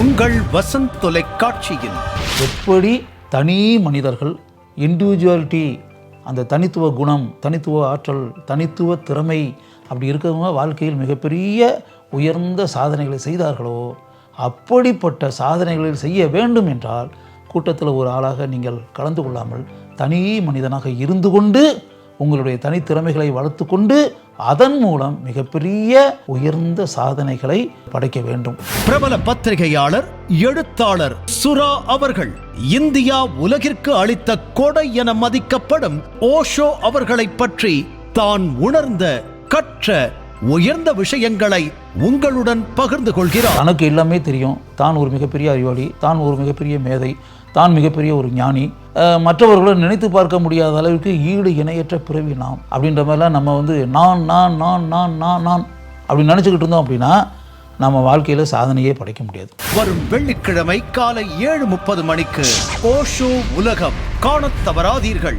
உங்கள் வசந்த் தொலைக்காட்சியில். எப்படி தனி மனிதர்கள் இண்டிவிஜுவாலிட்டி அந்த தனித்துவ குணம் தனித்துவ ஆற்றல் தனித்துவ திறமை அப்படி இருக்கிறவங்க வாழ்க்கையில் மிகப்பெரிய உயர்ந்த சாதனைகளை செய்தார்களோ அப்படிப்பட்ட சாதனைகளை செய்ய வேண்டும் என்றால் கூட்டத்தில் ஒரு ஆளாக நீங்கள் கலந்து கொள்ளாமல் தனி மனிதனாக இருந்து கொண்டு உங்களுடைய தனித்திறமைகளை வளர்த்து கொண்டு அதன் மூலம் மிகப்பெரிய உயர்ந்த சாதனைகளை படைக்க வேண்டும். பிரபல பத்திரிகையாளர் எழுத்தாளர் சுரா அவர்கள் இந்தியா உலகிற்கு அளித்த கொடை என மதிக்கப்படும் ஓஷோ அவர்களைப் பற்றி தான் உணர்ந்த கற்ற உயர்ந்த விஷயங்களை உங்களுடன் பகிர்ந்து கொள்கிறார். தனக்கு எல்லாமே தெரியும். தான் ஒரு மிகப்பெரிய அறிவாளி தான் ஒரு மிகப்பெரிய மேதை தான் மிகப்பெரிய ஒரு ஞானி. மற்றவர்களும் நினைத்து பார்க்க முடியாத அளவுக்கு ஈடு இணையற்ற பிறவி நாம் அப்படின்ற மாதிரிலாம் நம்ம வந்து நான் நான் நான் நான் நான் நான் அப்படின்னு நினச்சிக்கிட்டு இருந்தோம் அப்படின்னா நம்ம வாழ்க்கையில் சாதனையே படைக்க முடியாது. வரும் வெள்ளிக்கிழமை காலை ஏழு முப்பது மணிக்கு ஓஷோ உலகம். காணத் தவறாதீர்கள்.